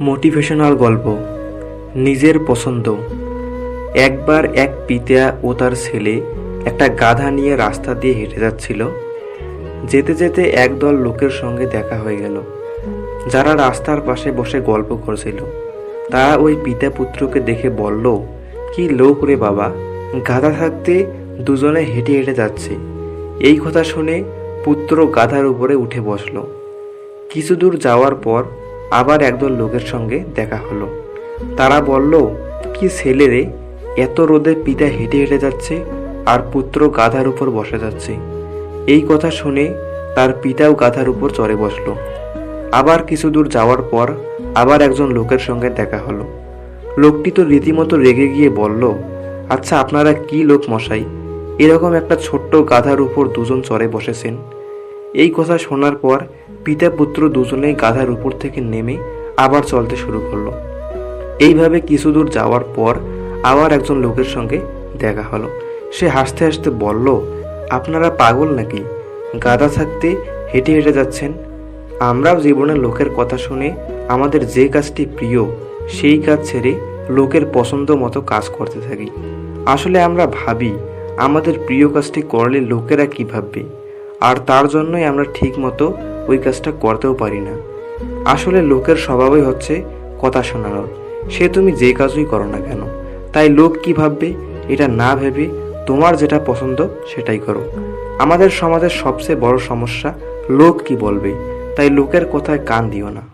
Motivational গল্প, নিজের পছন্দ। একবার এক পিতা ও তার ছেলে একটা গাধা নিয়ে রাস্তা দিয়ে হেঁটে যাচ্ছিল। যেতে যেতে একদল লোকের সঙ্গে দেখা হয়ে গেল। যারা রাস্তার পাশে বসে গল্প করছিল। তারা ওই পিতা পুত্রকে দেখে বলল, কি লোক রে বাবা, গাধা থাকতে দুজনে হেঁটে হেঁটে যাচ্ছে। এই কথা শুনে পুত্র গাধার উপরে উঠে বসল। কিছু দূর যাওয়ার পর আবার একদল লোকের সঙ্গে দেখা হলো। তারা বলল, কি ছেলে রে, এত রোদে পিতা হেঁটে হেঁটে যাচ্ছে আর পুত্র গাধার উপর বসে যাচ্ছে। এই কথা শুনে তার পিতাও গাধার উপর চড়ে বসল। আবার কিছু দূর যাওয়ার পর আবার একজন লোকের সঙ্গে দেখা হলো। লোকটি তো রীতিমতো রেগে গিয়ে বলল আচ্ছা আপনারা কি লোক মশাই? এরকম একটা ছোট্ট গাধার উপর দুজন চড়ে বসেছেন। এই কথা শোনার পর পিতা পুত্র দুজনেই গাধার উপর থেকে নেমে আবার চলতে শুরু করল। এইভাবে কিছু দূর যাওয়ার পর আবার একজন লোকের সঙ্গে দেখা হলো। সে হাসতে হাসতে বলল, আপনারা পাগল নাকি? গাধা থাকতে হেঁটে হেঁটে যাচ্ছেন। আমরাও জীবনে লোকের কথা শুনে আমাদের যে কাজটি প্রিয়, সেই কাজ ছেড়ে লোকের পছন্দ মতো কাজ করতে থাকি। আসলে আমরা ভাবি, আমাদের প্রিয় কাজটি করলে লোকেরা কী ভাববে? আর তার জন্যই আমরা ঠিক মতো ওই কাজটা করতেও পারি না। আসলে লোকের স্বভাবই হচ্ছে কথা শোনানোর। সে তুমি যে কাজই করো না কেন? তাই লোক কি ভাববে? এটা না ভেবে তোমার যেটা পছন্দ সেটাই করো। আমাদের সমাজের সবচেয়ে বড় সমস্যা লোক কি বলবে? তাই লোকের কথায় কান দিও না।